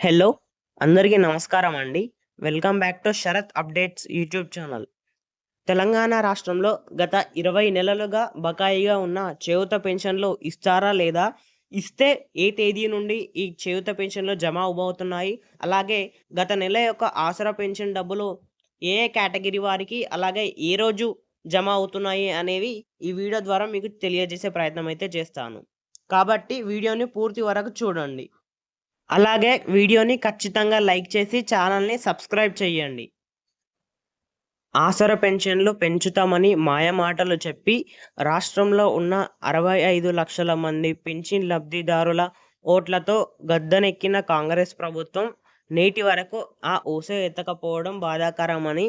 Hello అందరికీ నమస్కారం అండి. Welcome back to Sharath updates YouTube channel. Telangana రాష్ట్రంలో గత ఇరవై నెలలుగా బకాయిగా ఉన్న చేయూత పెన్షన్లు ఇస్తారా లేదా? ఇస్తే ఏ తేదీ నుండి ఈ చేయూత పెన్షన్లు జమ అవబోతున్నాయి? అలాగే గత నెల యొక్క ఆసరా పెన్షన్ డబ్బులు ఏ ఏ కేటగిరీ వారికి అలాగే ఏ రోజు జమ అవుతున్నాయి అనేవి ఈ వీడియో ద్వారా మీకు తెలియజేసే ప్రయత్నం అయితే చేస్తాను. కాబట్టి వీడియోని పూర్తి వరకు చూడండి. అలాగే వీడియోని ఖచ్చితంగా లైక్ చేసి ఛానల్ని సబ్స్క్రైబ్ చేయండి. ఆసర పెన్షన్లు పెంచుతామని మాయమాటలు చెప్పి రాష్ట్రంలో ఉన్న అరవై ఐదు లక్షల మంది పెన్షన్ లబ్ధిదారుల ఓట్లతో గద్దెనెక్కిన కాంగ్రెస్ ప్రభుత్వం నేటి వరకు ఆ ఊసే ఎత్తకపోవడం బాధాకరమని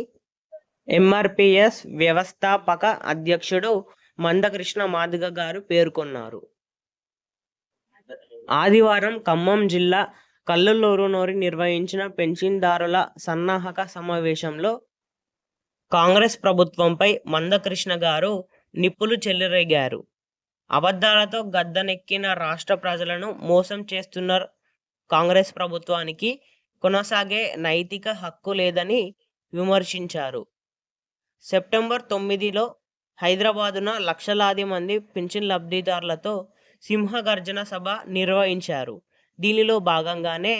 ఎంఆర్పిఎస్ వ్యవస్థాపక అధ్యక్షుడు మందకృష్ణ మాదిగ గారు పేర్కొన్నారు. ఆదివారం ఖమ్మం జిల్లా కల్లూరునోరి నిర్వహించిన పెన్షన్దారుల సన్నాహక సమావేశంలో కాంగ్రెస్ ప్రభుత్వంపై మందకృష్ణ గారు నిప్పులు చెల్లిరేగారు అబద్ధాలతో గద్దనెక్కిన రాష్ట్ర ప్రజలను మోసం చేస్తున్న కాంగ్రెస్ ప్రభుత్వానికి. కొనసాగే నైతిక హక్కు లేదని విమర్శించారు. సెప్టెంబర్ తొమ్మిదిలో హైదరాబాదున లక్షలాది మంది పింఛన్ లబ్ధిదారులతో సింహగర్జన సభ నిర్వహించారు. దీనిలో భాగంగానే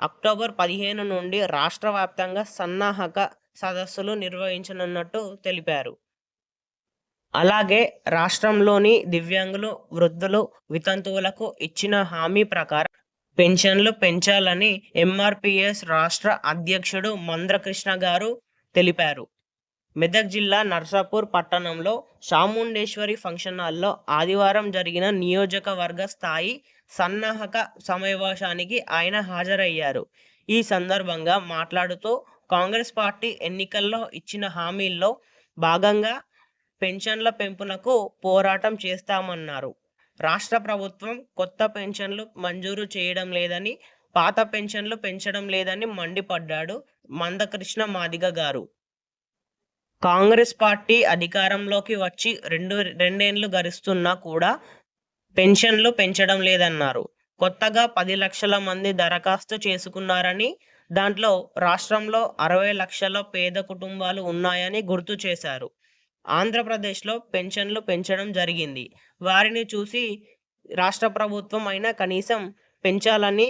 అక్టోబర్ పదిహేను నుండి రాష్ట్ర వ్యాప్తంగా సన్నాహక సదస్సులు నిర్వహించనున్నట్టు తెలిపారు. అలాగే రాష్ట్రంలోని దివ్యాంగులు వృద్ధులు వితంతువులకు ఇచ్చిన హామీ ప్రకారం పెన్షన్లు పెంచాలని ఎంఆర్పిఎస్ రాష్ట్ర అధ్యక్షుడు మంద్రకృష్ణ గారు తెలిపారు. మెదక్ జిల్లా నర్సాపూర్ పట్టణంలో చాముండేశ్వరి ఫంక్షన్ హాల్లో ఆదివారం జరిగిన నియోజకవర్గ స్థాయి సన్నాహక సమావేశానికి ఆయన హాజరయ్యారు. ఈ సందర్భంగా మాట్లాడుతూ కాంగ్రెస్ పార్టీ ఎన్నికల్లో ఇచ్చిన హామీల్లో భాగంగా పెన్షన్ల పెంపునకు పోరాటం చేస్తామన్నారు. రాష్ట్ర ప్రభుత్వం కొత్త పెన్షన్లు మంజూరు చేయడం లేదని పాత పెన్షన్లు పెంచడం లేదని మండిపడ్డాడు మందకృష్ణ మాదిగ గారు. కాంగ్రెస్ పార్టీ అధికారంలోకి వచ్చి రెండు రెండేళ్ళు గరిస్తున్నా కూడా పెన్షన్లు పెంచడం లేదన్నారు. కొత్తగా పది లక్షల మంది దరఖాస్తు చేసుకున్నారని దాంట్లో రాష్ట్రంలో అరవై లక్షల పేద కుటుంబాలు ఉన్నాయని గుర్తు చేశారు. ఆంధ్రప్రదేశ్లో పెన్షన్లు పెంచడం జరిగింది. వారిని చూసి రాష్ట్ర ప్రభుత్వం అయినా కనీసం పెంచాలని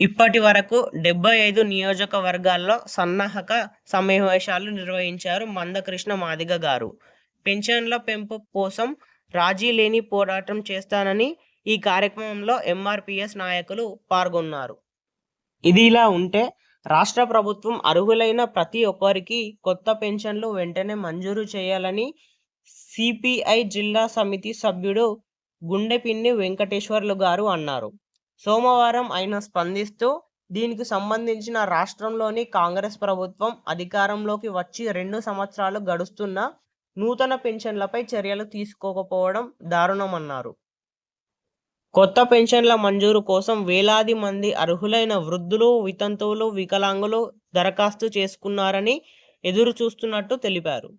ఇప్పటి వరకు డెబ్బై ఐదు నియోజకవర్గాల్లో సన్నాహక సమావేశాలు నిర్వహించారు మందకృష్ణ మాదిగ గారు. పెన్షన్ల పెంపు కోసం రాజీ లేని పోరాటం చేస్తానని ఈ కార్యక్రమంలో ఎంఆర్పిఎస్ నాయకులు పాల్గొన్నారు. ఇది ఇలా ఉంటే రాష్ట్ర ప్రభుత్వం అర్హులైన ప్రతి ఒక్కరికి కొత్త పెన్షన్లు వెంటనే మంజూరు చేయాలని సిపిఐ జిల్లా సమితి సభ్యుడు గుండెపిన్ని వెంకటేశ్వర్లు గారు అన్నారు. సోమవారం ఆయన స్పందిస్తూ దీనికి సంబంధించిన రాష్ట్రంలోని కాంగ్రెస్ ప్రభుత్వం అధికారంలోకి వచ్చి రెండు సంవత్సరాలు గడుస్తున్న నూతన పెన్షన్లపై చర్యలు తీసుకోకపోవడం దారుణమన్నారు. కొత్త పెన్షన్ల మంజూరు కోసం వేలాది మంది అర్హులైన వృద్ధులు వితంతువులు వికలాంగులు దరఖాస్తు చేసుకున్నారని ఎదురు చూస్తున్నట్టు తెలిపారు.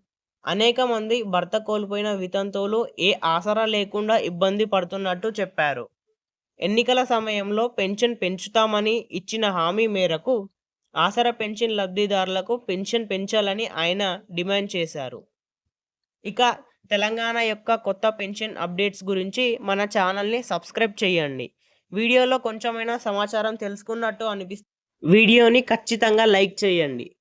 అనేక మంది భర్త కోల్పోయిన వితంతువులు ఏ ఆసరా లేకుండా ఇబ్బంది పడుతున్నట్టు చెప్పారు. ఎన్నికల సమయంలో పెన్షన్ పెంచుతామని ఇచ్చిన హామీ మేరకు ఆసరా పెన్షన్ లబ్ధిదారులకు పెన్షన్ పెంచాలని ఆయన డిమాండ్ చేశారు. ఇక తెలంగాణ యొక్క కొత్త పెన్షన్ అప్డేట్స్ గురించి మన ఛానల్ని సబ్స్క్రైబ్ చేయండి. వీడియోలో కొంచెమైనా సమాచారం తెలుసుకున్నట్టు అనిపిస్తుంది వీడియోని ఖచ్చితంగా లైక్ చేయండి.